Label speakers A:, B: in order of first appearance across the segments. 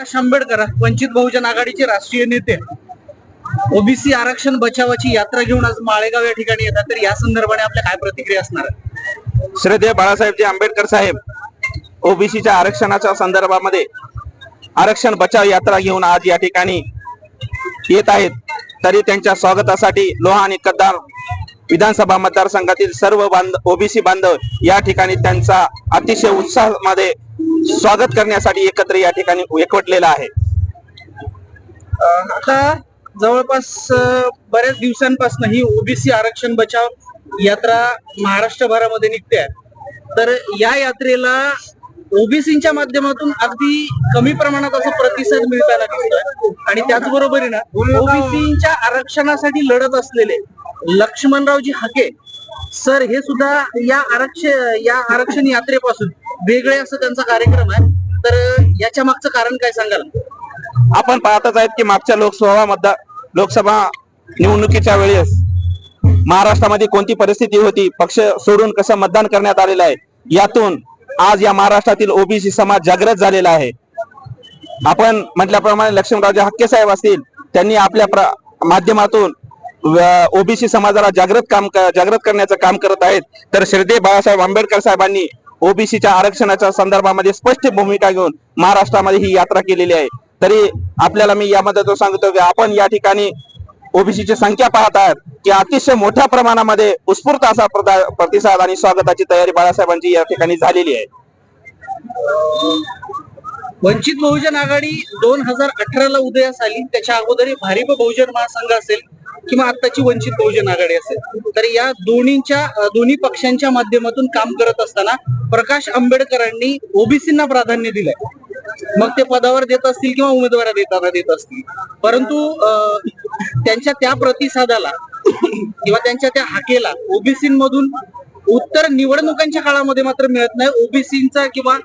A: प्रकाश आंबेडकर वंचित बहुजन आघाडीचे राष्ट्रीय नेते. ओबीसी आरक्षण बचावाची यात्रा घेऊन आज माळेगाव या ठिकाणी येतात. तर या संदर्भाने आपल्या काय प्रतिक्रिया असणार?
B: श्रद्धेय बाळासाहेबजी आंबेडकर साहेब ओबीसीच्या आरक्षणाच्या संदर्भामध्ये आरक्षण बचाव यात्रा घेऊन आज या ठिकाणी येत आहेत. तरी त्यांच्या स्वागतासाठी लोहा आणि कद्दार विधानसभा मतदारसंघातील सर्व बांध ओबीसी बांधव या ठिकाणी त्यांचा अतिशय उत्साहामध्ये स्वागत करण्यासाठी एकत्र या ठिकाणी एकवटलेला आहे
A: आता जवळपास बऱ्याच दिवसांपासून ही ओबीसी आरक्षण बचाव यात्रा महाराष्ट्रभरामध्ये निघते आहे. तर या यात्रेला ओबीसीच्या माध्यमातून अगदी कमी प्रमाणात असा प्रतिसाद मिळताना दिसतोय आणि त्याचबरोबरीनं ओबीसीच्या आरक्षणासाठी लढत असलेले लक्ष्मणरावजी हाके सर हे सुद्धा या आरक्षण या आरक्षण यात्रेपासून वेगळे असं त्यांचा कार्यक्रम आहे. तर याच्या मागचं कारण काय सांगाल?
B: आपण पाहतच आहेत की मागच्या लोकसभा मतदार लोकसभा निवडणुकीच्या वेळेस महाराष्ट्रामध्ये कोणती परिस्थिती होती पक्ष सोडून कसं मतदान करण्यात आलेलं आहे यातून आज या महाराष्ट्रातील ओबीसी समाज जागृत झालेला आहे. आपण म्हटल्याप्रमाणे लक्ष्मणरावजी हक्के साहेब असतील त्यांनी आपल्या प्र- माध्यमातून ओबीसी समाजाला जागृत काम जागृत करण्याचं काम करत आहेत. तर श्रद्धे बाळासाहेब आंबेडकर साहेबांनी ओबीसीच्या आरक्षणाच्या संदर्भामध्ये स्पष्ट भूमिका घेऊन महाराष्ट्रामध्ये ही यात्रा केलेली आहे. तरी आपल्याला मी यामध्ये तो सांगतो की आपण या ठिकाणी ओबीसीची संख्या पाहत आहात की अतिशय मोठ्या प्रमाणामध्ये उत्स्फूर्त असा प्रतिसाद आणि स्वागताची तयारी बाळासाहेबांची या ठिकाणी झालेली आहे.
A: वंचित बहुजन आघाडी दोन हजार अठराला उदयास आली. त्याच्या अगोदर भारिप बहुजन महासंघ असेल. किंवा आत्ताची वंचित बहुजन आघाडी असेल. तर या दोन्हीच्या दोन्ही पक्षांच्या माध्यमातून काम करत असताना प्रकाश आंबेडकरांनी ओबीसींना प्राधान्य दिलंय. मग ते पदावर देत असतील किंवा उमेदवारा देताना देत असतील. परंतु त्यांच्या त्या प्रतिसादाला किंवा त्यांच्या त्या हाकेला ओबीसीमधून उत्तर निवडणुकांच्या काळामध्ये मात्र मिळत नाही. ओबीसीचा किंवा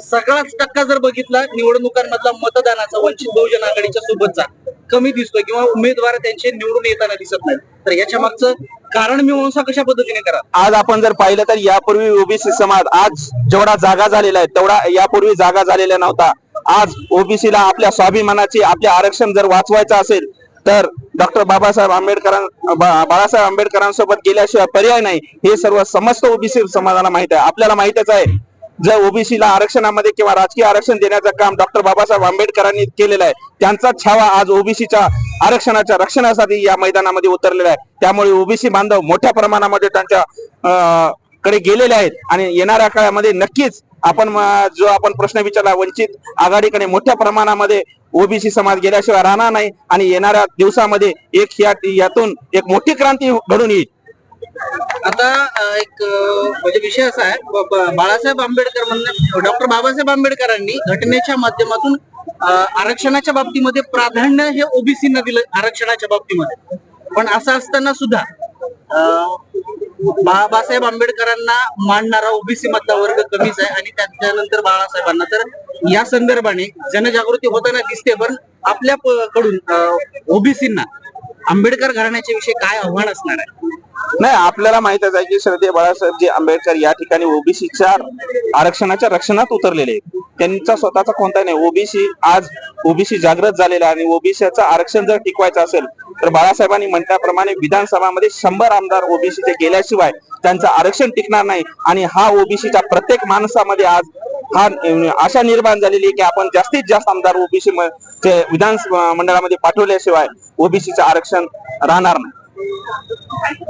A: सगळाच टक्का जर बघितला निवडणुकांमधला मतदानाचा वंचित बहुजन आघाडीच्या सोबतचा कमी दिसतोय किंवा उमेदवार त्यांचे निवडून येताना दिसत नाही. तर याच्या मागचं कारण मीमांसा कशा पद्धतीने करा?
B: आज आपण जर पाहिलं तर यापूर्वी ओबीसी समाज आज जेवढा जागा झालेला आहे तेवढा यापूर्वी जागा झालेला नव्हता. आज ओबीसीला आपल्या स्वाभिमानाची आपले आरक्षण जर वाचवायचं असेल तर डॉक्टर बाबासाहेब आंबेडकरां बाळासाहेब आंबेडकरांसोबत गेल्याशिवाय पर्याय नाही. हे सर्व समस्त ओबीसी समाजाला माहीत आहे. आपल्याला माहितच आहे. जर ओबीसीला आरक्षणामध्ये किंवा राजकीय आरक्षण देण्याचं काम डॉक्टर बाबासाहेब आंबेडकरांनी केलेलं आहे त्यांचा छावा आज ओबीसीच्या आरक्षणाच्या रक्षणासाठी या मैदानामध्ये उतरलेला आहे. त्यामुळे ओबीसी बांधव मोठ्या प्रमाणामध्ये त्यांच्या अं, कडे गेलेले आहेत आणि येणाऱ्या काळामध्ये नक्कीच आपण जो आपण प्रश्न विचारला वंचित आघाडीकडे मोठ्या प्रमाणामध्ये ओबीसी समाज गेल्याशिवाय राहणार नाही आणि येणाऱ्या दिवसामध्ये एक या यातून एक मोठी क्रांती घडून येईल.
A: आता एक म्हणजे विषय असा आहे बाळासाहेब आंबेडकर म्हणणं डॉक्टर बाबासाहेब आंबेडकरांनी घटनेच्या माध्यमातून आरक्षणाच्या बाबतीमध्ये प्राधान्य हे ओबीसीना दिलं आरक्षणाच्या बाबतीमध्ये. पण असं असताना सुद्धा अं, बाबासाहेब आंबेडकरांना मानणारा ओबीसी मधला वर्ग कमीच आहे आणि त्यानंतर बाळासाहेबांना. तर या संदर्भाने जनजागृती होताना दिसते पण आपल्याकडून ओबीसींना. आंबेडकर घराण्याच्या विषयी काय आव्हान असणार आहे?
B: नाही आपल्याला माहितच आहे की श्रद्धे बाळासाहेबजी आंबेडकर या ठिकाणी ओबीसीच्या आरक्षणाच्या रक्षणात उतरलेले आहेत. त्यांचा स्वतःचा कोणता नाही. ओबीसी आज ओबीसी जागृत झालेला आहे आणि ओबीसीचं आरक्षण जर टिकवायचं असेल तर बाळासाहेबांनी म्हटल्याप्रमाणे विधानसभामध्ये शंभर आमदार ओबीसीचे गेल्याशिवाय त्यांचं आरक्षण टिकणार नाही. आणि हा ओबीसीच्या प्रत्येक माणसामध्ये आज हा आशा निर्माण झालेली आहे की आपण जास्तीत जास्त आमदार ओबीसी विधान मंडळामध्ये पाठवल्याशिवाय ओबीसीचं आरक्षण राहणार नाही.